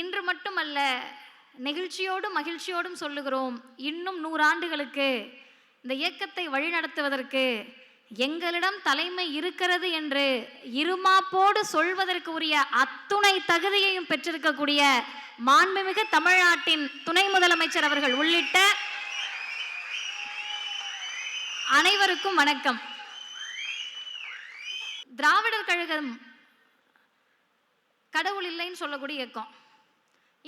இன்று மட்டுமல்ல நெகிழ்ச்சியோடும் மகிழ்ச்சியோடும் சொல்லுகிறோம் இன்னும் நூறாண்டுகளுக்கு இந்த இயக்கத்தை வழிநடத்துவதற்கு எங்களிடம் தலைமை இருக்கிறது என்று இருமாப்போடு சொல்வதற்கு உரிய அத்துணை தகுதியையும் பெற்றிருக்கக்கூடிய மாண்புமிகு தமிழ்நாட்டின் துணை முதலமைச்சர் அவர்கள் உள்ளிட்ட அனைவருக்கும் வணக்கம். திராவிடர் கழகம் கடவுள் இல்லைன்னு சொல்லக்கூடிய இயக்கம்.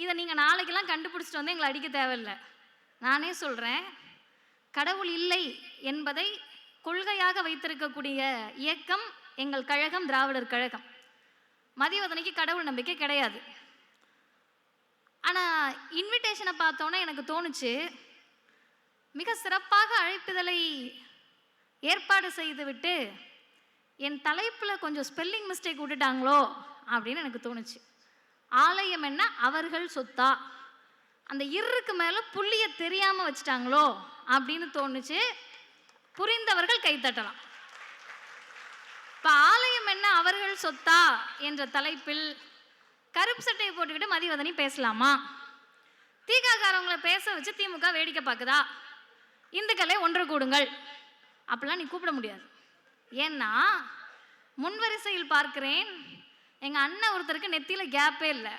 இதை நீங்கள் நாளைக்கெல்லாம் கண்டுபிடிச்சிட்டு வந்து எங்களை அடிக்க தேவையில்லை. நானே சொல்கிறேன் கடவுள் இல்லை என்பதை கொள்கையாக வைத்திருக்கக்கூடிய இயக்கம் எங்கள் கழகம் திராவிடர் கழகம். மதியவதனைக்கு கடவுள் நம்பிக்கை கிடையாது. ஆனால் இன்விடேஷனை பார்த்தோன்னே எனக்கு தோணுச்சு மிக சிறப்பாக அழைப்புதலை ஏற்பாடு செய்துவிட்டு என் தலைப்பில் கொஞ்சம் ஸ்பெல்லிங் மிஸ்டேக் விட்டுட்டாங்களோ அப்படின்னு எனக்கு தோணுச்சு. ஆலயம் என்ன? அவர்கள் சொத்தா. அந்த இருக்கு மேலே புள்ளிய தெரியாமல் வச்சுட்டாங்களோ? அப்படின்னு தோணுச்சு. புரிந்தவர்கள் கைத்தட்டலாம் இப்போ ஆலயம் என்ன? அவர்கள் சொத்தா? என்ற தலைப்பில் கருப்பு சட்டையை போட்டுக்கிட்டு மதிவதனி பேசலாமா? தீகாக்காரவங்களை பேச வச்சு திமுக வேடிக்கை பார்க்குதா? இந்துக்களே ஒன்று கூடுங்கள். அப்படிலாம் நீ கூப்பிட முடியாது. ஏன்னா முன்வரிசையில் பார்க்கிறேன். எங்கள் அண்ணன் ஒருத்தருக்கு நெத்தியில் கேப்பே இல்லை.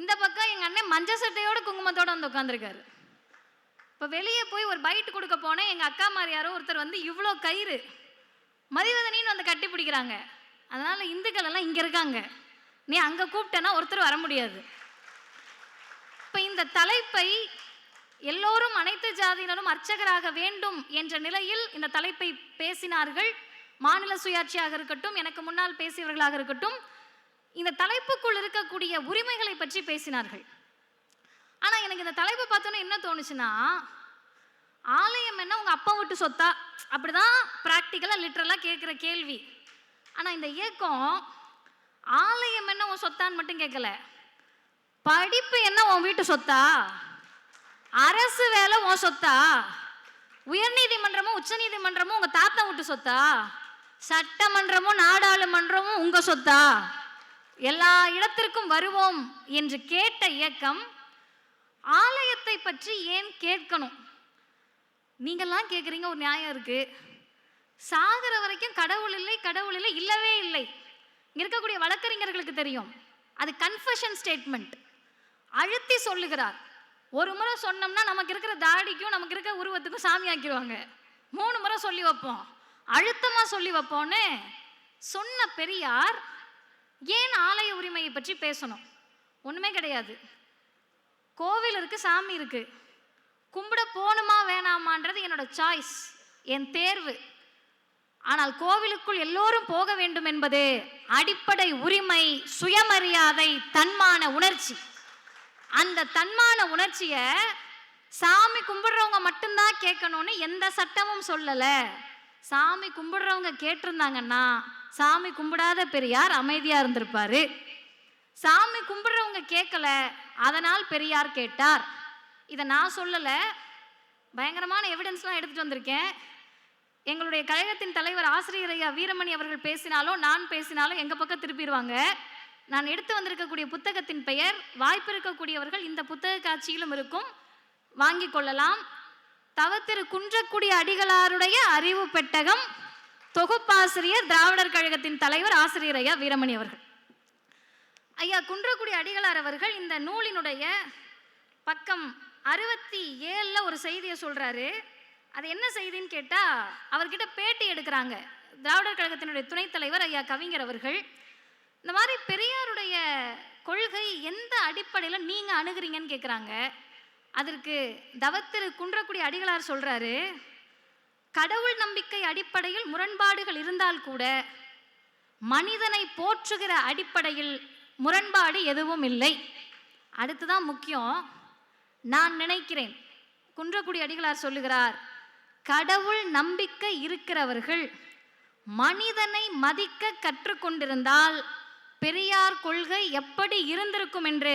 இந்த பக்கம் எங்கள் அண்ணன் மஞ்சள் சட்டையோட குங்குமத்தோடு வந்து உட்காந்துருக்காரு இப்போ வெளியே போய் ஒரு பைட் கொடுக்க போனேன். எங்கள் அக்கா மாதிரி யாரோ ஒருத்தர் வந்து இவ்வளோ கயிறு மதிவதனின்னு வந்து கட்டி பிடிக்கிறாங்க. அதனால் இந்துக்கள் எல்லாம் இங்கே இருக்காங்க. நீ அங்கே கூப்பிட்டேன்னா ஒருத்தர் வர முடியாது. இப்போ இந்த தலைப்பை எல்லோரும் அனைத்து ஜாதியினரும் அர்ச்சகராக வேண்டும் என்ற நிலையில் இந்த தலைப்பை பேசினார்கள் மாநில சுயாட்சியாக இருக்கட்டும் எனக்கு முன்னால் பேசியவர்களாக இருக்கட்டும் இந்த தலைப்புக்குள் இருக்கக்கூடிய உரிமைகளை பற்றி பேசினார்கள். ஆனா எனக்கு இந்த தலைப்பை பார்த்தோன்னே என்ன தோணுச்சுன்னா ஆலயம் என்ன உங்க அப்பா விட்டு சொத்தா? அப்படிதான் ப்ராக்டிக்கலாக லிட்ரலாக கேட்குற கேள்வி. ஆனா இந்த இயக்கம் ஆலயம் என்ன உன் சொத்தான்னு மட்டும் கேட்கல படிப்பு என்ன உன் வீட்டு சொத்தா? அரசு வேலை உன் சொத்தா? உயர்நீதிமன்றமும் உச்சநீதிமன்றமும் உங்க தாத்தா விட்டு சொத்தா? சட்டமன்றமும் நாடாளுமன்றமும் உங்க சொத்தா? எல்லா இடத்திற்கும் வருவோம் என்று கேட்ட இயக்கம் ஆலயத்தை பற்றி ஏன் கேட்கணும்? நீங்கள்லாம் கேட்குறீங்க ஒரு நியாயம் இருக்கு. சாகிற வரைக்கும் கடவுள் இல்லை கடவுள் இல்லை இல்லவே இல்லை. இருக்கக்கூடிய வழக்கறிஞர்களுக்கு தெரியும். அது கன்ஃபஷன் ஸ்டேட்மெண்ட் அழுத்தி சொல்லுகிறார். ஒரு முறை சொன்னோம்னா நமக்கு இருக்கிற தாடிக்கும் நமக்கு இருக்கிற உருவத்துக்கும் சாமி ஆக்கிடுவாங்க மூணு முறை சொல்லி வைப்போம். அழுத்தமாக சொல்லி வைப்போன்னு சொன்ன பெரியார் ஏன் ஆலய உரிமையை பற்றி பேசணும்? ஒன்றுமே கிடையாது. கோவில் இருக்குது சாமி இருக்குது கும்பிட போகணுமா வேணாமான்றது என்னோட சாய்ஸ் என் தேர்வு. ஆனால் கோவிலுக்குள் எல்லோரும் போக வேண்டும் என்பது அடிப்படை உரிமை சுயமரியாதை தன்மான உணர்ச்சி. அந்த தன்மான உணர்ச்சியை சாமி கும்பிடுறவங்க மட்டும்தான் கேட்கணும்னு எந்த சட்டமும் சொல்லலை. சாமி கும்பிடுறவங்க கேட்டிருந்தாங்கன்னா சாமி கும்பிடாத பெரியார் அமைதியா இருந்திருப்பாரு. சாமி கும்பிடுறவங்க கேட்கல அதனால் பெரியார் கேட்டார். இதை நான் சொல்லல. பயங்கரமான எவிடன்ஸ்லாம் எடுத்துட்டு வந்திருக்கேன். எங்களுடைய கழகத்தின் தலைவர் ஆசிரியர் ஐயா வீரமணி அவர்கள் பேசினாலும் நான் பேசினாலும் எங்க பக்கம் திருப்பிடுவாங்க நான் எடுத்து வந்திருக்கக்கூடிய புத்தகத்தின் பெயர் வாய்ப்பு இருக்கக்கூடியவர்கள் இந்த புத்தக காட்சியிலும் இருக்கும். வாங்கி கொள்ளலாம். தவத்திரு குன்றக்குடி அடிகளாருடைய அறிவு பெட்டகம் தொகுப்பாசிரியர் திராவிடர் கழகத்தின் தலைவர் ஆசிரியர் ஐயா வீரமணி அவர்கள். ஐயா குன்றக்குடி அடிகளார் அவர்கள் இந்த நூலினுடைய பக்கம் அறுபத்தி ஏழில் ஒரு செய்தியை சொல்கிறாரு அது என்ன செய்தின்னு கேட்டால் அவர்கிட்ட பேட்டி எடுக்கிறாங்க. திராவிடர் கழகத்தினுடைய துணைத் தலைவர் ஐயா கவிஞர் அவர்கள். இந்த மாதிரி பெரியாருடைய கொள்கை எந்த அடிப்படையில் நீங்கள் அணுகுறீங்கன்னு கேட்குறாங்க அதற்கு தவத்திரு குன்றக்குடி அடிகளார் சொல்கிறாரு கடவுள் நம்பிக்கை அடிப்படையில் முரண்பாடுகள் இருந்தால் கூட மனிதனை போற்றுகிற அடிப்படையில் முரண்பாடு எதுவும் இல்லை. அடுத்துதான் முக்கியம் நான் நினைக்கிறேன் குன்றக்குடி அடிகளார் சொல்லுகிறார் கடவுள் நம்பிக்கை இருக்கிறவர்கள் மனிதனை மதிக்க கற்றுக்கொண்டிருந்தால் பெரியார் கொள்கை எப்படி இருந்திருக்கும் என்று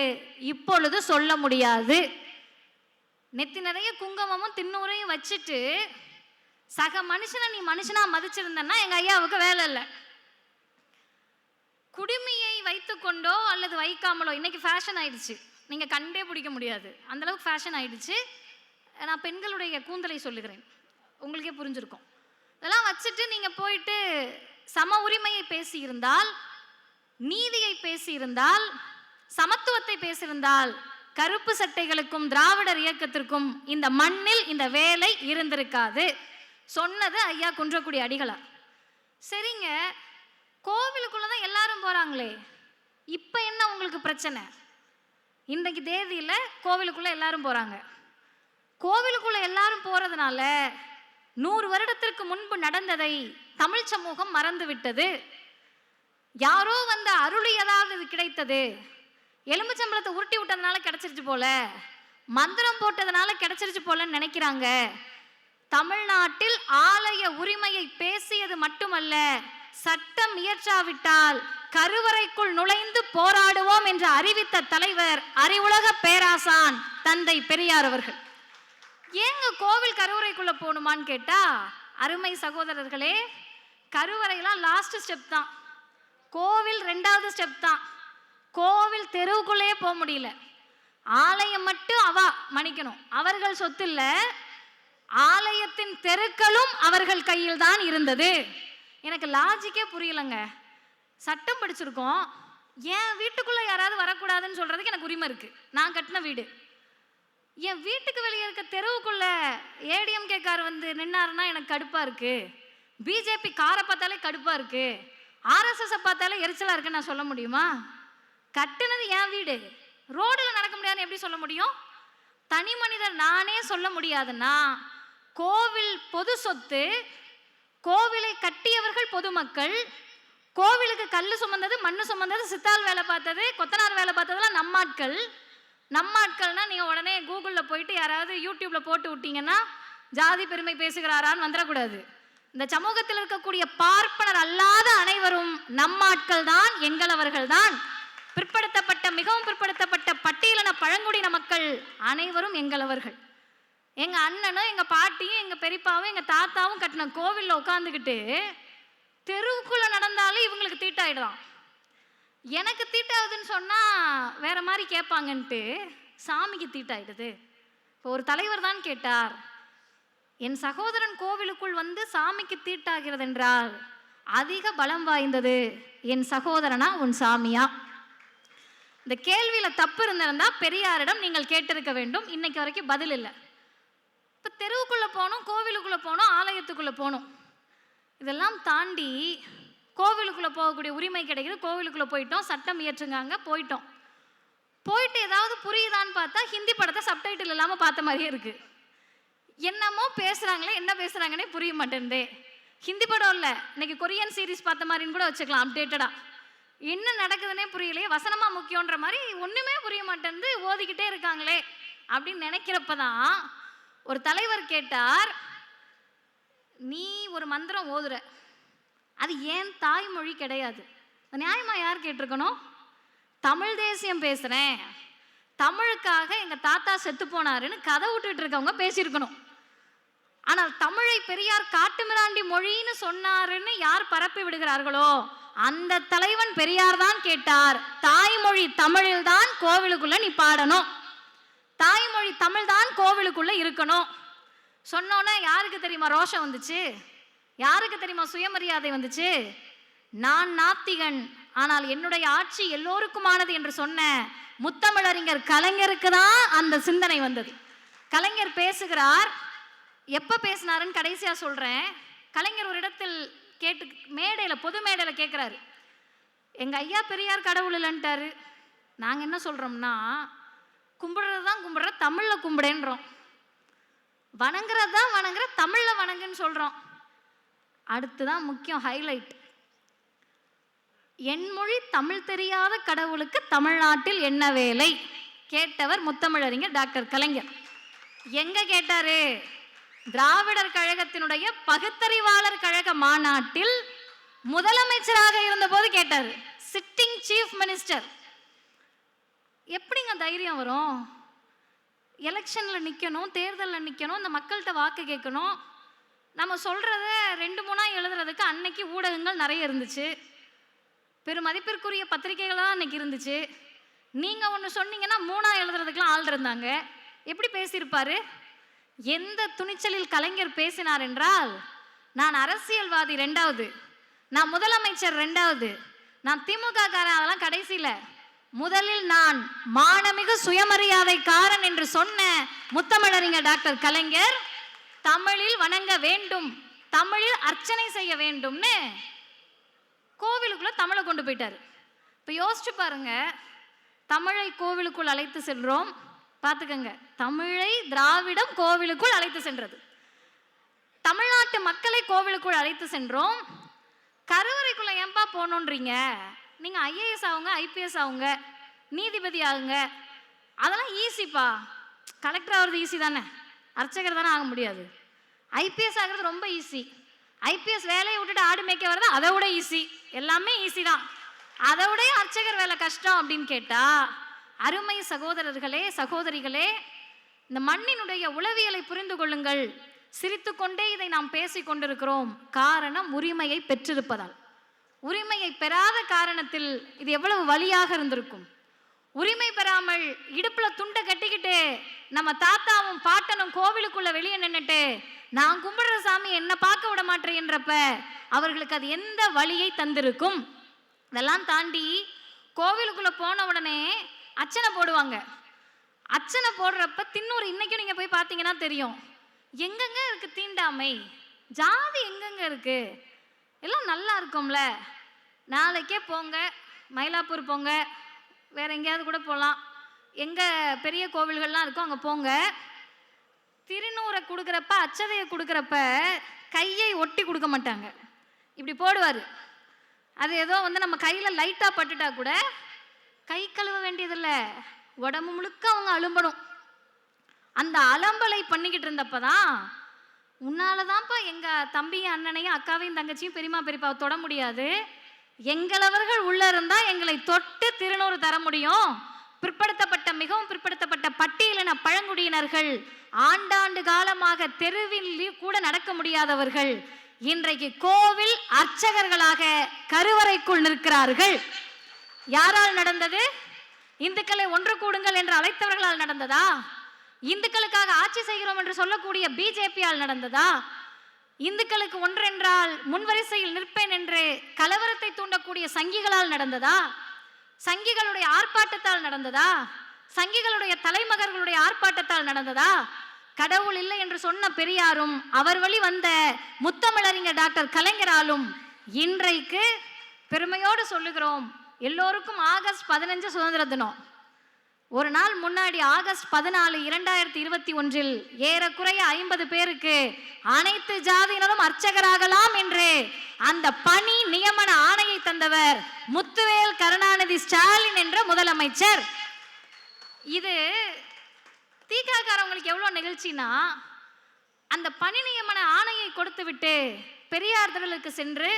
இப்பொழுது சொல்ல முடியாது. நெத்தி நிறைய குங்குமமும் தின்னூரையும் வச்சுட்டு சக மனுஷனை நீ மனுஷனா மதிச்சிருந்தன்னா எங்க ஐயாவுக்கு வேலை இல்லை. குடுமியை வைத்துக்கொண்டோ அல்லது வைக்காமலோ இன்னைக்கு ஃபேஷன் ஆயிடுச்சு. நீங்க கண்டே பிடிக்க முடியாது. அந்த அளவுக்கு ஃபேஷன் ஆயிடுச்சு. நான் பெண்களுடைய கூந்தலை சொல்லுகிறேன். உங்களுக்கே புரிஞ்சிருக்கும். இதெல்லாம் வச்சுட்டு நீங்க போயிட்டு சம உரிமையை பேசியிருந்தால் நீதியை பேசியிருந்தால் சமத்துவத்தை பேசியிருந்தால் கருப்பு சட்டைகளுக்கும் திராவிடர் இயக்கத்திற்கும் இந்த மண்ணில் இந்த வேலை இருந்திருக்காது. சொன்னது ஐயா குன்றக்குடி அடிகளார் சரிங்க கோவிலுக்குள்ள தான் எல்லாரும் போறாங்களே. இப்போ என்ன உங்களுக்கு பிரச்சனை? இன்றைக்கு தேதியில் கோவிலுக்குள்ள எல்லாரும் போறாங்க. கோவிலுக்குள்ள எல்லாரும் போறதுனால நூறு வருடத்திற்கு முன்பு நடந்ததை தமிழ் சமூகம் மறந்து விட்டது யாரோ வந்த அருளியதாவது ஏதாவது கிடைத்தது. எலும்புச்சம்பளத்தை உருட்டி விட்டதுனால கிடச்சிருச்சு போல. மந்திரம் போட்டதுனால கிடச்சிருச்சு போலன்னு நினைக்கிறாங்க. தமிழ்நாட்டில் ஆலய உரிமையை பேசியது மட்டுமல்ல சட்டம் இயற்றாவிட்டால் கருவறைக்குள் நுழைந்து போராடுவோம் என்று அறிவித்த தலைவர் அறிவுலக பேராசான் தந்தை பெரியார் அவர்கள். ஏங்க கோவில் கருவறைக்குள்ள போகணுமான்னு கேட்டா அருமை சகோதரர்களே கருவறையெல்லாம் லாஸ்ட் ஸ்டெப் தான். கோவில் ரெண்டாவது ஸ்டெப் தான். கோவில் தெருவுக்குள்ளேயே போக முடியல. ஆலயம் மட்டும் அவ மன்னிக்கணும் அவர்கள் சொத்து இல்ல ஆலயத்தின் தெருக்களும் அவர்கள் கையில் தான் இருந்தது. எனக்கு லாஜிக்கே புரியலங்க. சட்டம் படிச்சிருக்கோம். என் வீட்டுக்குள்ள யாராவது வரக்கூடாதுன்னு சொல்றதுக்கு எனக்கு உரிமை இருக்கு. நான் கட்டின வீடு. என் வீட்டுக்கு வெளியே இருக்க தெருவுக்குள்ள ஏடிஎம்கே கார் வந்து நின்னாருன்னா எனக்கு கடுப்பா இருக்கு. பிஜேபி காரை பார்த்தாலே கடுப்பா இருக்கு. ஆர்எஸ்எஸ் பார்த்தாலே எரிச்சலா இருக்குன்னு நான் சொல்ல முடியுமா? கட்டுனது என் வீடு. ரோடில் நடக்க முடியாதுன்னு எப்படி சொல்ல முடியும்? தனி மனிதர் நானே சொல்ல முடியாதுன்னா கோவில் பொது சொத்து கோவிலை கட்டியவர்கள் பொதுமக்கள் கோவிலுக்கு கல் சுமந்தது மண்ணு சுமந்தது சித்தால் வேலை பார்த்தது கொத்தனார் வேலை பார்த்ததெல்லாம் நம்மாட்கள் நம்மாட்கள்னா நீங்கள் உடனே கூகுளில் போயிட்டு யாராவது யூடியூப்பில் போட்டு விட்டீங்கன்னா ஜாதி பெருமை பேசுகிறாரான்னு வந்துடக்கூடாது. இந்த சமூகத்தில் இருக்கக்கூடிய பார்ப்பனர் அல்லாத அனைவரும் நம்மாட்கள் தான் எங்களவர்கள் தான் பிற்படுத்தப்பட்ட மிகவும் பிற்படுத்தப்பட்ட பட்டியலின பழங்குடியின மக்கள் அனைவரும் எங்களவர்கள் எங்கள் அண்ணனும் எங்கள் பாட்டியும் எங்கள் பெரியப்பாவும் எங்கள் தாத்தாவும் கட்டின கோவில்ல உட்காந்துக்கிட்டு தெருவுக்குள்ளே நடந்தாலே இவங்களுக்கு தீட்டாயிடுறான் எனக்கு தீட்டாகுதுன்னு சொன்னால் வேற மாதிரி கேட்பாங்கன்ட்டு சாமிக்கு தீட்டாயிடுது. இப்போ ஒரு தலைவர் தான் கேட்டார் என் சகோதரன் கோவிலுக்குள் வந்து சாமிக்கு தீட்டாகிறது என்றால் அதிக பலம் வாய்ந்தது என் சகோதரனா உன் சாமியா? இந்த கேள்வியில் தப்பு இருந்திருந்தா பெரியாரிடம் நீங்கள் கேட்டிருக்க வேண்டும். இன்னைக்கு வரைக்கும் பதில் இல்லை. இப்போ தெருவுக்குள்ளே போகணும் கோவிலுக்குள்ளே போகணும் ஆலயத்துக்குள்ளே போகணும். இதெல்லாம் தாண்டி கோவிலுக்குள்ளே போகக்கூடிய உரிமை கிடைக்குது. கோவிலுக்குள்ளே போயிட்டோம் சட்டம் இயற்றுங்காங்க போயிட்டோம். போயிட்டு ஏதாவது புரியுதான்னு பார்த்தா ஹிந்தி படத்தை சப்டைட்டில் இல்லாமல் பார்த்த மாதிரியே இருக்குது என்னமோ பேசுகிறாங்களே என்ன பேசுகிறாங்கன்னே புரிய மாட்டேன்தே. ஹிந்தி படம் இல்லை. இன்னைக்கு கொரியன் சீரிஸ் பார்த்த மாதிரின்னு கூட வச்சுக்கலாம் அப்டேட்டடாக என்ன நடக்குதுன்னே புரியலையே வசனமா முக்கியன்ற மாதிரி ஒண்ணுமே புரிய மாட்டேன்து ஓதிக்கிட்டே இருக்காங்களே அப்படின்னு நினைக்கிறப்ப தான் ஒரு தலைவர் கேட்டார் நீ ஒரு மந்திரம் ஓதுற. அது ஏன் தாய்மொழி கிடையாது? அது நியாயமா யார் கேட்டிருக்கணும்? தமிழ் தேசியம் பேசுறேன். தமிழுக்காக எங்க தாத்தா செத்து போனாருன்னு கதை விட்டுட்டு இருக்கவங்க பேசியிருக்கணும். ஆனால் தமிழை பெரியார் காட்டுமிராண்டி மொழின்னு சொன்னாருன்னு யார் பரப்பி விடுகிறார்களோ அந்த தலைவன் பெரியார் தான் கேட்டார் தாய்மொழி தமிழில் தான் கோவிலுக்குள்ள நீ பாடணும் தாய்மொழி தமிழ் தான் கோவிலுக்குள்ள இருக்கணும். சொன்னோன்னே யாருக்கு தெரியுமா ரோஷம் வந்துச்சு? யாருக்கு தெரியுமா சுயமரியாதை வந்துச்சு? நான் நாத்திகன் ஆனால் என்னுடைய ஆட்சி எல்லோருக்குமானது என்று சொன்ன முத்தமிழறிஞர் கலைஞருக்கு தான் அந்த சிந்தனை வந்தது. கலைஞர் பேசுகிறார் எப்போ பேசினாருன்னு கடைசியாக சொல்கிறேன் கலைஞர் ஒரு இடத்தில் கேட்டு மேடையில் பொது மேடையில் கேட்குறாரு எங்கள் ஐயா பெரியார் கடவுள் இல்லைன்ட்டாரு. நாங்கள் என்ன சொல்கிறோம்னா கும்பிடுறது தான் கும்பிடுற தமிழில் கும்பிடேன்றோம் வணங்குறது தான் வணங்குற தமிழில் வணங்குன்னு சொல்கிறோம் அடுத்து தான் முக்கியம் ஹைலைட் என் மொழி தமிழ் தெரியாத கடவுளுக்கு தமிழ்நாட்டில் என்ன வேலை? கேட்டவர் முத்தமிழறிஞர் டாக்டர் கலைஞர். எங்கே கேட்டாரு? திராவிடர் கழகத்தினுடைய பகுத்தறிவாளர் கழக மாநாட்டில் முதலமைச்சராக இருந்தபோது கேட்டார் சிட்டிங் சீஃப் மினிஸ்டர் எப்படிங்க தைரியம் வரும்? எலெக்ஷனில் நிற்கணும் தேர்தலில் நிற்கணும் இந்த மக்கள்கிட்ட வாக்கு கேட்கணும். நம்ம சொல்கிறத ரெண்டு மூணாக எழுதுறதுக்கு அன்னைக்கு ஊடகங்கள் நிறைய இருந்துச்சு. பெருமதிப்பிற்குரிய பத்திரிகைகள் தான் அன்றைக்கி இருந்துச்சு. நீங்கள் ஒன்று சொன்னீங்கன்னா மூணாக எழுதுறதுக்கெலாம் ஆள் இருந்தாங்க. எப்படி பேசியிருப்பாரு? எந்த துணிச்சலில் கலைஞர் பேசினார் என்றால் நான் அரசியல்வாதி ரெண்டாவது நான் முதலமைச்சர் ரெண்டாவது நான் திமுக காரன் அதெல்லாம் கடைசியில் முதலில் நான் மானமிகு சுயமரியாதைக்காரன் என்று சொன்ன முத்தமிழறிஞர் டாக்டர் கலைஞர் தமிழில் வணங்க வேண்டும் தமிழில் அர்ச்சனை செய்ய வேண்டும்னு கோவிலுக்குள்ள தமிழை கொண்டு போயிட்டார். இப்போ யோசிச்சு பாருங்க தமிழை கோவிலுக்குள் அழைத்து செல்றோம் பார்த்துக்கங்க. தமிழை திராவிடம் கோவிலுக்குள் அழைத்து சென்றது. தமிழ்நாட்டு மக்களை கோவிலுக்குள் அழைத்து சென்றோம். கருவறைக்குள்ள ஏன்பா போகணுன்றீங்க? நீங்க ஐஏஎஸ் ஆகுங்க ஐபிஎஸ் ஆகுங்க நீதிபதி ஆகுங்க. அதெல்லாம் ஈஸிப்பா கலெக்டர் ஆகிறது ஈஸி தானே? அர்ச்சகர் தானே ஆக முடியாது. ஐபிஎஸ் ஆகிறது ரொம்ப ஈஸி ஐபிஎஸ் வேலையை விட்டுட்டு ஆடு மேய்க்க வர்றது அதை விட ஈஸி எல்லாமே ஈஸி தான். அதை விட அர்ச்சகர் வேலை கஷ்டம் அப்படின்னு கேட்டா அருமை சகோதரர்களே சகோதரிகளே இந்த மண்ணினுடைய உளவியலை புரிந்து கொள்ளுங்கள். சிரித்துக்கொண்டே இதை நாம் பேசிக் கொண்டிருக்கிறோம். காரணம் உரிமையை பெற்றிருப்பதால். உரிமையை பெறாத காரணத்தில் இது எவ்வளவு வலியாக இருந்திருக்கும். உரிமை பெறாமல் இடுப்புல துண்டை கட்டிக்கிட்டு நம்ம தாத்தாவும் பாட்டனும் கோவிலுக்குள்ள வெளியே நின்னுட்டு நான் கும்பிடுற சாமி என்ன பார்க்க விட மாட்டேன்றப்ப அவர்களுக்கு அது எந்த வழியை தந்திருக்கும்? இதெல்லாம் தாண்டி கோவிலுக்குள்ள போன உடனே அச்சனை போடுவாங்க. அச்சனை போடுறப்ப தின்னூர் இன்னைக்கும் நீங்கள் போய் பார்த்தீங்கன்னா தெரியும். எங்கெங்கே இருக்குது தீண்டாமை? ஜாதி எங்கெங்கே இருக்குது எல்லாம் நல்லா இருக்கும்ல. நாளைக்கே போங்க. மயிலாப்பூர் போங்க. வேறு எங்கேயாவது கூட போகலாம் எங்கே பெரிய கோவில்கள்லாம் இருக்கோ அங்கே போங்க. திருநூறை கொடுக்குறப்ப அச்சதையை கொடுக்குறப்ப கையை ஒட்டி கொடுக்க மாட்டாங்க. இப்படி போடுவார். அது ஏதோ வந்து நம்ம கையில் லைட்டாக பட்டுட்டா கூட கை கழுவ வேண்டியதில்லை. உடம்பு முழுக்க அவங்க அலும்பணும் அந்த அலம்பலை பண்ணிக்கிட்டு இருந்தப்ப தான் உன்னால தான்ப்பா எங்கள் தம்பியும் அண்ணனையும் அக்காவையும் தங்கச்சியும் பெரியமா பெரியப்பா தொட முடியாது. எங்களவர்கள் உள்ள இருந்தால் எங்களை தொட்டு திருநூறு தர முடியும். பிற்படுத்தப்பட்ட மிகவும் பிற்படுத்தப்பட்ட பட்டியலின பழங்குடியினர்கள் ஆண்டாண்டு காலமாக தெருவில் கூட நடக்க முடியாதவர்கள். இன்றைக்கு கோவில் அர்ச்சகர்களாக கருவறைக்குள் நிற்கிறார்கள். யாரால் நடந்தது? இந்துக்களை ஒன்று கூடுங்கள் என்று அழைத்தவர்களால் நடந்ததா? இந்துக்களுக்காக ஆட்சி செய்கிறோம் என்று சொல்லக்கூடிய பிஜேபியால் நடந்ததா? இந்துக்களுக்கு ஒன்றென்றால் முன்வரிசையில் நிற்பேன் என்று கலவரத்தை தூண்டக்கூடிய சங்கிகளால் நடந்ததா? சங்கிகளுடைய ஆர்ப்பாட்டத்தால் நடந்ததா? சங்கிகளுடைய தலைமகர்களுடைய ஆர்ப்பாட்டத்தால் நடந்ததா? கடவுள் இல்லை என்று சொன்ன பெரியாரும் அவர் வழி வந்த முத்தமிழறிஞர் டாக்டர் கலைஞராலும் இன்றைக்கு பெருமையோடு சொல்லுகிறோம். எல்லோருக்கும் ஆகஸ்ட் பதினஞ்சு சுதந்திர தினம். ஒரு நாள் முன்னாடி ஆகஸ்ட் பதினாலு இரண்டாயிரத்தி இருபத்தி ஒன்றில் ஏறக்குறைய ஐம்பது பேருக்கு அனைத்து ஜாதியினரும் அர்ச்சகராகலாம் என்று அந்த பணி நியமன ஆணையை தந்தவர் முத்துவேல் கருணாநிதி ஸ்டாலின் என்ற முதலமைச்சர். இது தீக்காக்காரவங்களுக்கு எவ்வளோ நிகழ்ச்சினா அந்த பணி நியமன ஆணையை கொடுத்து விட்டு பெரியார் திடலுக்கு சென்று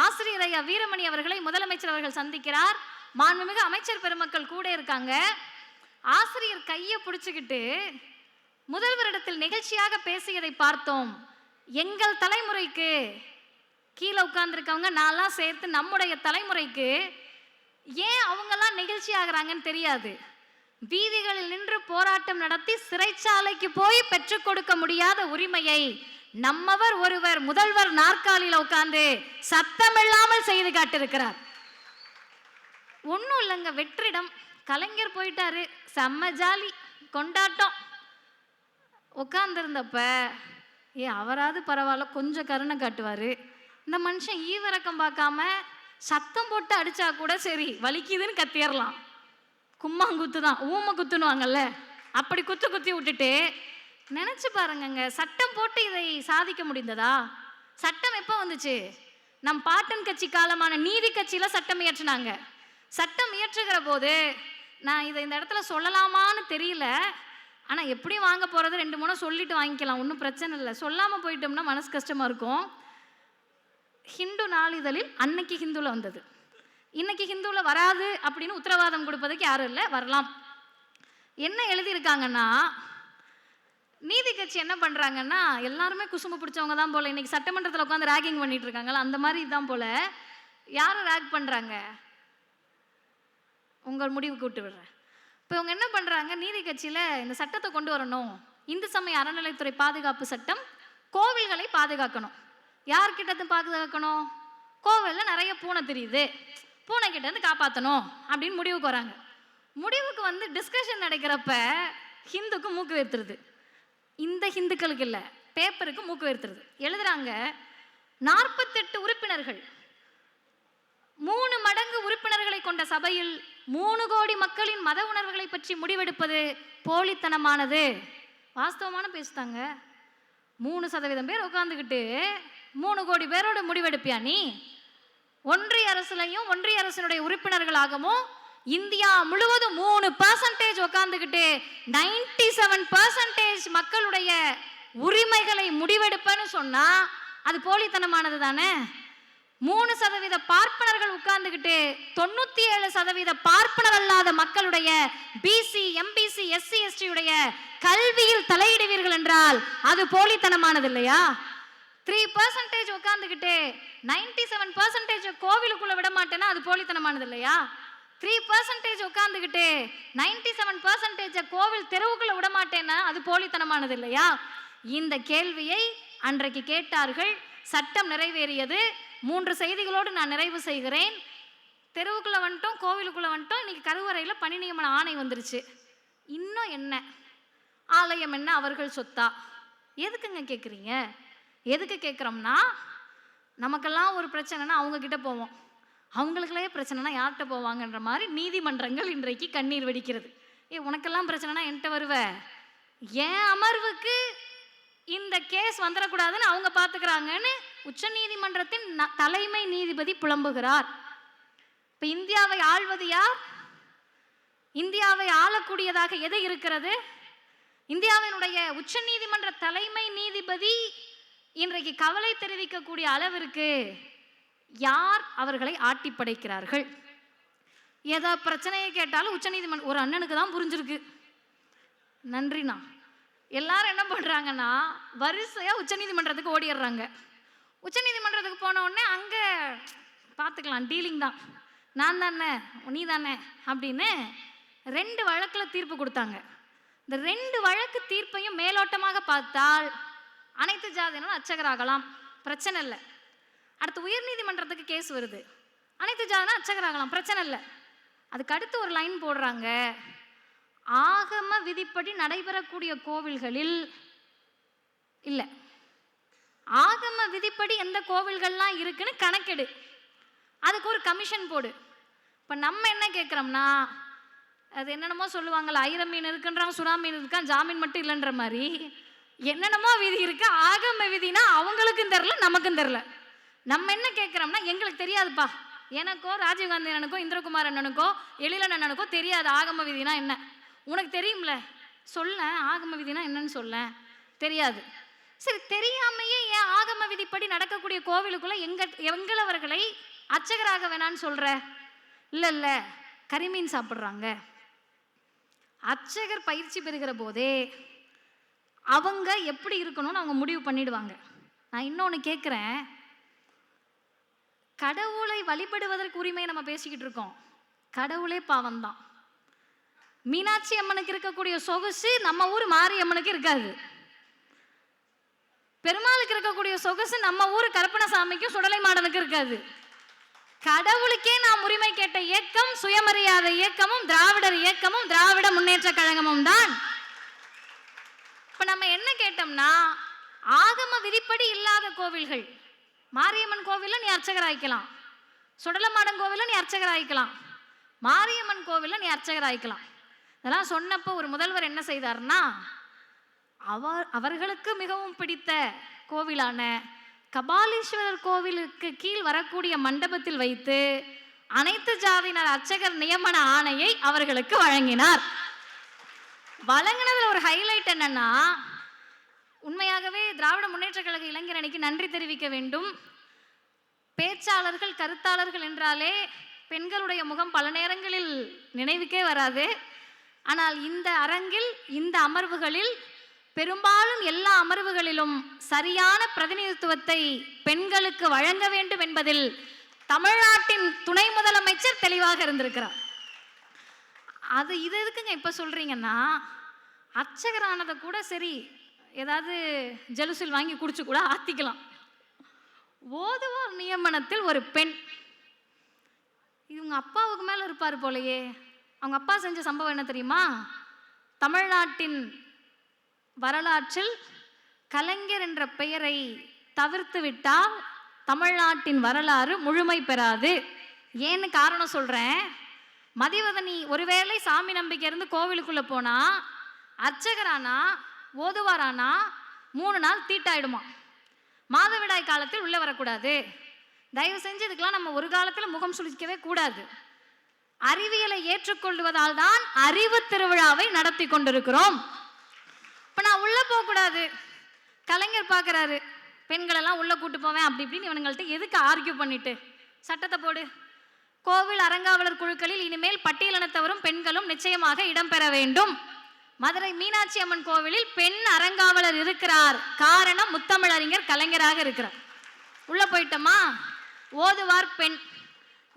ஆசிரியர் ஐயா வீரமணி அவர்களை முதலமைச்சர் அவர்கள் சந்திக்கிறார். மாண்புமிகு அமைச்சர் பெருமக்கள் கூட இருக்காங்க. ஆசிரியர் கையை பிடிச்சுக்கிட்டு முதல்வரிடத்தில் நிகழ்ச்சியாக பேசியதை பார்த்தோம். எங்கள் தலைமுறைக்கு கீழே உட்கார்ந்துருக்கவங்க நான்லாம் சேர்த்து நம்முடைய தலைமுறைக்கு ஏன் அவங்கெல்லாம் நிகழ்ச்சி ஆகிறாங்கன்னு தெரியாது. வீதிகளில் நின்று போராட்டம் நடத்தி சிறைச்சாலைக்கு போய் பெற்றுக் கொடுக்க முடியாத உரிமையை நம்மவர் ஒருவர் முதல்வர் நாற்காலியில் உட்கார்ந்து சத்தமில்லாமல் செய்து காட்டிருக்கிறார் ஒன்றும் இல்லைங்க வெற்றிடம். கலைஞர் போயிட்டாரு. செம்ம ஜாலி. கொண்டாட்டம். உட்காந்துருந்தப்ப ஏ அவராது பரவாயில்ல கொஞ்சம் கருணை காட்டுவார். இந்த மனுஷன் ஈவிரக்கம் பார்க்காம சத்தம் போட்டு அடிச்சா கூட சரி வலிக்குதுன்னு கத்திடலாம் கும்மாங்குத்து தான் ஊமை குத்துனுவாங்கல்ல அப்படி குத்து குத்தி விட்டுட்டு நினச்சி பாருங்கங்க. சட்டம் போட்டு இதை சாதிக்க முடிந்ததா? சட்டம் எப்போ வந்துச்சு? நம் பாட்டன் கட்சி காலமான நீதி கட்சியில் சட்டம் இயற்றினாங்க. சட்டம் இயற்றுகிற போது நான் இதை இந்த இடத்துல சொல்லலாமான்னு தெரியல. ஆனால் எப்படி வாங்க போகிறது ரெண்டு மூணு சொல்லிட்டு வாங்கிக்கலாம். ஒன்றும் பிரச்சனை இல்லை. சொல்லாமல் போயிட்டோம்னா மனசு கஷ்டமாக இருக்கும். ஹிந்து நாளிதழில் அன்னைக்கு ஹிந்துவில் வந்தது. இன்னைக்கு ஹிந்துவில் வராது அப்படின்னு உத்தரவாதம் கொடுப்பதுக்கு யாரும் இல்லை. வரலாம். என்ன எழுதியிருக்காங்கன்னா நீதி கட்சி என்ன பண்ணுறாங்கன்னா எல்லாருமே குசும்பு பிடிச்சவங்க தான் போல. இன்னைக்கு சட்டமன்றத்தில் உட்காந்து ராகிங் பண்ணிட்டு இருக்காங்கல்ல அந்த மாதிரி தான் போல. யாரும் ரேக் பண்ணுறாங்க உங்கள் முடிவுக்கு விட்டு விடுறேன். இப்போ இவங்க என்ன பண்ணுறாங்க நீதி கட்சியில் இந்த சட்டத்தை கொண்டு வரணும். இந்து சமய அறநிலைத்துறை பாதுகாப்பு சட்டம் கோவில்களை பாதுகாக்கணும். யார்கிட்ட பாதுகாக்கணும்? கோவிலில் நிறைய பூனை தெரியுது. பூனை கிட்ட இருந்து காப்பாற்றணும் அப்படின்னு முடிவுக்கு வராங்க. முடிவுக்கு வந்து டிஸ்கஷன் நடக்கிறப்ப ஹிந்துக்கு மூக்கு வேர்த்துருது. இந்த ஹிந்துக்களுக்கு இல்லை. பேப்பருக்கு மூக்கு வேர்த்துருது எழுதுறாங்க நாற்பத்தெட்டு உறுப்பினர்கள். மூணு மடங்கு உறுப்பினர்களை கொண்ட சபையில் மூணு கோடி மக்களின் மத உணர்வுகளை பற்றி முடிவெடுப்பது போலித்தனமானது. வாஸ்தவமான பேசுதாங்க மூணு சதவீதம் பேர் உட்காந்துக்கிட்டு மூணு கோடி பேரோட முடிவெடுப்பியா நீ? ஒன்றிய அரசுலையும் ஒன்றிய அரசினுடைய உறுப்பினர்களாகவும் இந்தியா முழுவதும் மூணு பர்சன்டேஜ் உட்காந்துக்கிட்டு நைன்டி செவன் பர்சன்டேஜ் மக்களுடைய உரிமைகளை முடிவெடுப்பேன்னு சொன்னா அது போலித்தனமானது தானே? மூணு சதவீத பார்ப்பனர்கள் உட்கார்ந்துக்கிட்டு தொண்ணூத்தி ஏழு சதவீத பார்ப்பனர் அல்லாத மக்களுடைய பிசி எம்பிசி எஸ்சி எஸ்டி உடைய கல்வியில் தலையிடுவீர்கள் என்றால் அது போலித்தனமானது இல்லையா? த்ரீ பர்சன்டேஜ் உட்காந்துக்கிட்டு நைன்டி செவன் பர்சன்டேஜ் கோவிலுக்குள்ள விட மாட்டேன்னா அது போலித்தனமானது இல்லையா? த்ரீ பர்சன்டேஜ் உட்காந்துக்கிட்டு நைன்டி செவன் பர்சன்டேஜ் கோவில் தெருவுக்குள்ள விட மாட்டேன்னா அது போலித்தனமானது இல்லையா? இந்த கேள்வியை அன்றைக்கு கேட்டார்கள். சட்டம் நிறைவேறியது. மூன்று செய்திகளோடு நான் நிறைவு செய்கிறேன். தெருவுக்குள்ள வந்துட்டோம் கோவிலுக்குள்ள வந்துட்டோம். இன்னைக்கு கருவறையில் பணி நியமன ஆணை வந்துருச்சு. இன்னும் என்ன? ஆலயம் என்ன? அவர்கள் சொத்தா? எதுக்குங்க கேட்குறீங்க எதுக்கு கேட்குறோம்னா நமக்கெல்லாம் ஒரு பிரச்சனைனா அவங்க கிட்ட போவோம். அவங்களுக்குள்ளே பிரச்சனைனா யார்கிட்ட போவாங்கன்ற மாதிரி நீதிமன்றங்கள் இன்றைக்கு கண்ணீர் வெடிக்கிறது. ஏ உனக்கெல்லாம் பிரச்சனைனா என்கிட்ட வருவ? என் அமர்வுக்கு இந்த கேஸ் வந்துடக்கூடாதுன்னு அவங்க பார்த்துக்கிறாங்கன்னு உச்ச நீதிமன்றத்தின் ந- தலைமை நீதிபதி புலம்புகிறார். இப்போ இந்தியாவை ஆள்வது யார்? இந்தியாவை ஆளக்கூடியதாக எது இருக்கிறது? இந்தியாவினுடைய உச்ச நீதிமன்ற தலைமை நீதிபதி இன்றைக்கு கவலை தெரிவிக்கக்கூடிய அளவிற்கு யார் அவர்களை ஆட்டி படைக்கிறார்கள்? பிரச்சனையை கேட்டாலும் உச்சநீதிமன்றம் ஒரு அண்ணனுக்கு தான் புரிஞ்சிருக்கு. நன்றிண்ணா. எல்லாரும் என்ன பண்ணுறாங்கன்னா வரிசையாக உச்சநீதிமன்றத்துக்கு ஓடிடுறாங்க. உச்சநீதிமன்றத்துக்கு போன உடனே அங்கே பார்த்துக்கலாம் டீலிங் தான். நான் தானே நீ தானே அப்படின்னு ரெண்டு வழக்கில் தீர்ப்பு கொடுத்தாங்க. இந்த ரெண்டு வழக்கு தீர்ப்பையும் மேலோட்டமாக பார்த்தால் அனைத்து ஜாதியினரும் அச்சகராகலாம் பிரச்சனை இல்லை. அடுத்து உயர்நீதிமன்றத்துக்கு கேஸ் வருது. அனைத்து ஜாதனா அர்ச்சகராகலாம் பிரச்சனை இல்லை. அதுக்கு அடுத்து ஒரு லைன் போடுறாங்க. ஆகம விதிப்படி நடைபெறக்கூடிய கோவில்களில் இல்லை. ஆகம விதிப்படி எந்த கோவில்கள்லாம் இருக்குன்னு கணக்கெடு. அதுக்கு ஒரு கமிஷன் போடு. இப்போ நம்ம என்ன கேட்குறோம்னா அது என்னென்னமோ சொல்லுவாங்கள்ல ஐர மீன் இருக்குன்றாங்க சுறா மீன் இருக்கான் ஜாமீன் மட்டும் இல்லைன்ற மாதிரி. என்னென்னமோ விதி இருக்கு. ஆகம விதினா அவங்களுக்கும் தெரில நமக்கும் தெரில நம்ம என்ன கேட்குறோம்னா எங்களுக்கு தெரியாதுப்பா. எனக்கோ ராஜீவ்காந்தி அண்ணனுக்கோ இந்திரகுமார் அண்ணனுக்கோ எழிலன் அண்ணனுக்கோ தெரியாது ஆகம விதினா என்ன? உனக்கு தெரியும்ல? சொல்ல ஆகம விதினா என்னன்னு சொல்ல தெரியாது. சரி தெரியாமையே ஏன் ஆகம விதிப்படி நடக்கக்கூடிய கோவிலுக்குள்ள எங்க எங்களவர்களை அர்ச்சகராக வேணான்னு சொல்ற? இல்லை இல்லை. கரிமீன் சாப்பிட்றாங்க. அர்ச்சகர் பயிற்சி பெறுகிற போதே அவங்க எப்படி இருக்கணும்னு அவங்க முடிவு பண்ணிடுவாங்க. நான் இன்னொன்று கேட்குறேன் கடவுளை வழிபடுவதற்கு உரிமையை நம்ம பேசிக்கிட்டு இருக்கோம். கடவுளே பாவம்தான். மீனாட்சி அம்மனுக்கு இருக்கக்கூடிய சொகுசு நம்ம ஊர் மாரியம்மனுக்கு இருக்காது. பெருமாளுக்கு இருக்கக்கூடிய சொகுசு நம்ம ஊர் கருப்பணசாமிக்கும் சுடலை மாடனுக்கு இருக்காது. கடவுளுக்கே நாம் உரிமை கேட்ட இயக்கம் சுயமரியாதை இயக்கமும் திராவிடர் இயக்கமும் திராவிட முன்னேற்ற கழகமும் தான். இப்ப நம்ம என்ன கேட்டோம்னா ஆகம விதிப்படி இல்லாத கோவில்கள் மாரியம்மன் கோவிலில் நீ அர்ச்சகராய்க்கலாம். சுடலமாடன் கோவிலில் நீ அர்ச்சகராய்க்கலாம். மாரியம்மன் கோவிலில் நீ அர்ச்சகராய்க்கலாம். இதெல்லாம் சொன்னப்போ ஒரு முதல்வர் என்ன செய்தார்னா அவர் அவர்களுக்கு மிகவும் பிடித்த கோவிலான கபாலீஸ்வரர் கோவிலுக்கு கீழ் வரக்கூடிய மண்டபத்தில் வைத்து அனைத்து ஜாதியினர் அர்ச்சகர் நியமன ஆணையை அவர்களுக்கு வழங்கினார். வழங்கினதில் ஒரு ஹைலைட் என்னன்னா உண்மையாகவே திராவிட முன்னேற்ற கழக இளைஞர் அணிக்கு நன்றி தெரிவிக்க வேண்டும். பேச்சாளர்கள் கருத்தாளர்கள் என்றாலே பெண்களுடைய முகம் பல நேரங்களில் நினைவுக்கே வராது. ஆனால் இந்த அரங்கில் இந்த அமர்வுகளில் பெரும்பாலும் எல்லா அமர்வுகளிலும் சரியான பிரதிநிதித்துவத்தை பெண்களுக்கு வழங்க வேண்டும் என்பதில் தமிழ்நாட்டின் துணை முதலமைச்சர் தெளிவாக இருந்திருக்கிறார். அது இது எதுக்குங்க இப்போ சொல்றீங்கன்னா அர்ச்சகரானதை கூட சரி ஏதாவது ஜலுசில் வாங்கி குடிச்சு கூட ஆத்திக்கலாம். ஓதுவோர் நியமனத்தில் ஒரு பெண். இவங்க அப்பாவுக்கு மேலே இருப்பார் போலையே. அவங்க அப்பா செஞ்ச சம்பவம் என்ன தெரியுமா? தமிழ்நாட்டின் வரலாற்றில் கலைஞர் என்ற பெயரை தவிர்த்து விட்டால் தமிழ்நாட்டின் வரலாறு முழுமை பெறாது. ஏன்னு காரணம் சொல்கிறேன் மதிவதனி ஒருவேளை சாமி நம்பிக்கை இருந்து கோவிலுக்குள்ளே போனால் அர்ச்சகரானா ஓதுவாரானா? மூணு நாள் தீட்டாயிடுமா? மாதவிடாய் காலத்தில் உள்ளே வரக்கூடாது. தயவு செஞ்சு இதுக்கெல்லாம் நம்ம ஒரு காலத்தில் முகம் சுளிக்கவே கூடாது. அறிவியலை ஏற்றுக்கொள்வதால் தான் அறிவு திருவிழாவை நடத்தி கொண்டிருக்கிறோம். இப்போ நான் உள்ளே போகக்கூடாது. கலைஞர் பார்க்குறாரு பெண்களெல்லாம் உள்ளே கூட்டு போவேன் அப்படி இப்படின்னு இவனுங்கள்ட்ட எதுக்கு ஆர்கியூ பண்ணிட்டு? சட்டத்தை போடு. கோவில் அறங்காவலர் குழுக்களில் இனிமேல் பட்டியலினத்தவரும் பெண்களும் நிச்சயமாக இடம்பெற வேண்டும். மதுரை மீனாட்சி அம்மன் கோவிலில் பெண் அறங்காவலர் இருக்கிறார். காரணம் முத்தமிழறிஞர் கலைஞராக இருக்கிறார். உள்ள போயிட்டோமா? ஓதுவார் பெண்.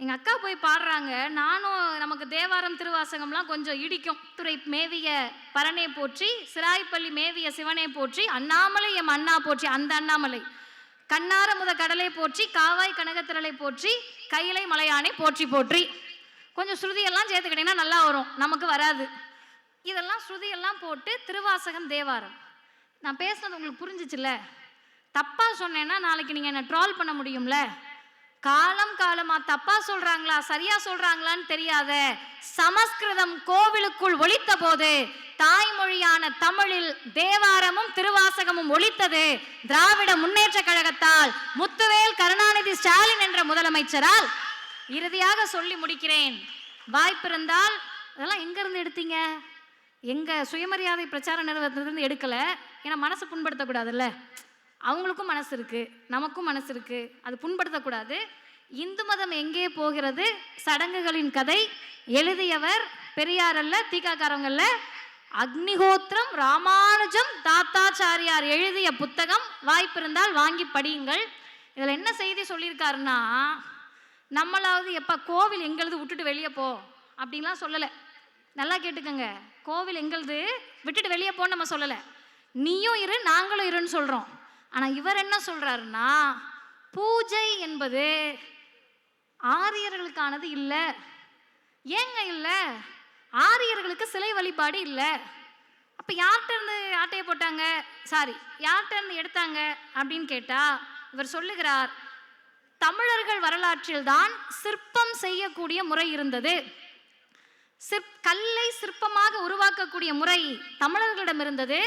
எங்க அக்கா போய் பாடுறாங்க. நானும் நமக்கு தேவாரம் திருவாசகம்லாம் கொஞ்சம் இடிக்கும். துறை மேவிய பரனே போற்றி சிராய்ப்பள்ளி மேவிய சிவனே போற்றி அண்ணாமலை எம் அண்ணா போற்றி அந்த அண்ணாமலை. கண்ணார முத கடலை போற்றி காவாய் கனகத்திரலை போற்றி கையிலை மலையானை போற்றி போற்றி. கொஞ்சம் ஸ்ருதியெல்லாம் சேர்த்துக்கிட்டீங்கன்னா நல்லா வரும். நமக்கு வராது. இதெல்லாம் ஸ்ருதியெல்லாம் போட்டு திருவாசகம் தேவாரம். நான் பேசுனது உங்களுக்கு புரிஞ்சிச்சுல்ல? தப்பாக சொன்னேன்னா நாளைக்கு நீங்கள் என்ன ட்ரால் பண்ண முடியும்ல? காலம் காலமாக தப்பாக சொல்கிறாங்களா சரியாக சொல்கிறாங்களான்னு தெரியாத சமஸ்கிருதம் கோவிலுக்குள் ஒழித்த போது தாய்மொழியான தமிழில் தேவாரமும் திருவாசகமும் ஒலித்தது திராவிட முன்னேற்ற கழகத்தால் முத்துவேல் கருணாநிதி ஸ்டாலின் என்ற முதலமைச்சரால். இறுதியாக சொல்லி முடிக்கிறேன். வாய்ப்பிருந்தால் அதெல்லாம் எங்கேருந்து எடுத்தீங்க? எங்கள் சுயமரியாதை பிரச்சார நிறுவனத்திலிருந்து எடுக்கலை. ஏன்னா மனசு புண்படுத்தக்கூடாதுல்ல? அவங்களுக்கும் மனசு இருக்கு. நமக்கும் மனசு இருக்கு. அது புண்படுத்தக்கூடாது. இந்து மதம் எங்கே போகிறது? சடங்குகளின் கதை எழுதியவர் பெரியார் அல்ல தீகாக்காரவங்கல்ல அக்னிஹோத்திரம் ராமானுஜம் தாத்தாச்சாரியார் எழுதிய புத்தகம் வாய்ப்பிருந்தால் வாங்கி படியுங்கள். இதில் என்ன செய்தி சொல்லியிருக்காருன்னா நம்மளாவது எப்போ கோவில் எங்களுது விட்டுட்டு வெளியே போ அப்படின்லாம் சொல்லலை. நல்லா கேட்டுக்கோங்க. கோவில் எங்களுது? விட்டுட்டு வெளியே போன்னு நம்ம சொல்லலை. நீயும் இரு நாங்களும் இருன்னு சொல்கிறோம் ஆனால் இவர் என்ன சொல்கிறாருன்னா பூஜை என்பது ஆரியர்களுக்கானது இல்லை. ஏங்க இல்லை? ஆரியர்களுக்கு சிலை வழிபாடு இல்லை. அப்போ யார்கிட்ட இருந்து ஆட்டையை போட்டாங்க? சாரி யார்கிட்ட இருந்து எடுத்தாங்க? அப்படின்னு கேட்டால் இவர் சொல்லுகிறார் தமிழர்கள் வரலாற்றில் தான் சிற்பம் செய்யக்கூடிய முறை இருந்தது. சிற் கல்லை சிற்பமாக உருவாக்கக்கூடிய முறை தமிழர்களிடம் இருந்தது.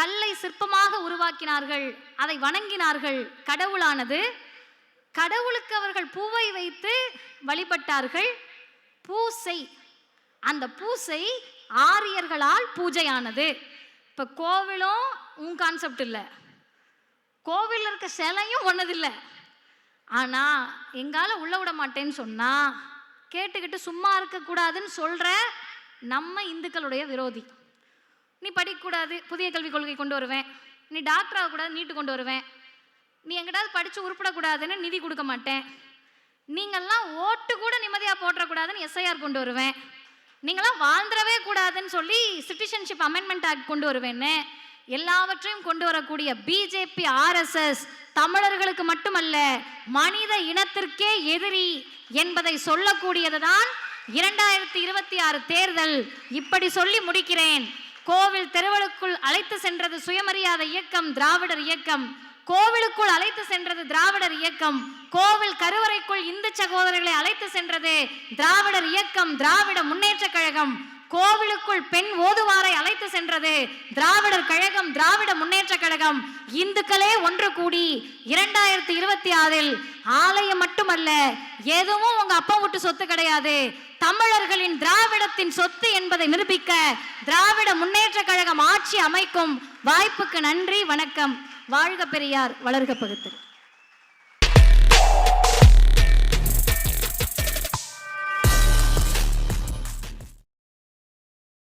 கல்லை சிற்பமாக உருவாக்கினார்கள் அதை வணங்கினார்கள் கடவுளானது. கடவுளுக்கு அவர்கள் பூவை வைத்து வழிபட்டார்கள். பூசை அந்த பூசை ஆரியர்களால் பூஜையானது. இப்போ கோவிலும் உன் கான்செப்ட் இல்லை. கோவிலில் இருக்க சிலையும் ஒன்றதில்லை ஆனால் எங்கால உள்ள விட மாட்டேன்னு சொன்னால் கேட்டுக்கிட்டு சும்மா இருக்கக்கூடாதுன்னு சொல்கிற நம்ம இந்துக்களுடைய விரோதி. நீ படிக்கக்கூடாது புதிய கல்விக் கொள்கை கொண்டு வருவேன். நீ டாக்டர் ஆகக்கூடாது நீட்டு கொண்டு வருவேன். நீ எங்கிட்டாவது படித்து உருப்பிடக்கூடாதுன்னு நிதி கொடுக்க மாட்டேன். நீங்கள்லாம் ஓட்டு கூட நிம்மதியாக போட்டுறக்கூடாதுன்னு எஸ்ஐஆர் கொண்டு வருவேன். நீங்களாம் வாழ்ந்துடவே கூடாதுன்னு சொல்லி சிட்டிசன்ஷிப் அமெண்ட்மெண்ட் ஆக்ட் கொண்டு வருவேன்னு. எல்லாவற்றையும் கொண்டு வரக்கூடிய பிஜேபி ஆர்எஸ்எஸ் தமிழர்களுக்கு மட்டுமல்ல மனித இனத்திற்கே எதிரி என்பதை சொல்லக்கூடியதுதான் இரண்டாயிரத்தி இருபத்தி ஆறு தேர்தல். இப்படி சொல்லி முடிக்கிறேன். கோவில் தெருவலுக்குள் அழைத்து சென்றது சுயமரியாதை இயக்கம் திராவிடர் இயக்கம். கோவிலுக்குள் அழைத்து சென்றது திராவிடர் இயக்கம். கோவில் கருவறைக்குள் இந்து சகோதரர்களை அழைத்து சென்றது திராவிடர் இயக்கம் திராவிட முன்னேற்ற கழகம். கோவிலுக்குள் பெண் ஓதுவாரை அழைத்து சென்றது. திராவிடர் கழகம் திராவிட முன்னேற்ற கழகம். இந்துக்களே ஒன்று கூடி இரண்டாயிரத்தி இருபத்தி ஆறில் ஆலயம் மட்டுமல்ல எதுவும் உங்க அப்பா விட்டு சொத்து கிடையாது. தமிழர்களின் திராவிடத்தின் சொத்து என்பதை நிரூபிக்க திராவிட முன்னேற்ற கழகம் ஆட்சி அமைக்கும் வாய்ப்புக்கு நன்றி வணக்கம். வாழ்க பெரியார் வளர்க பகுத்தர்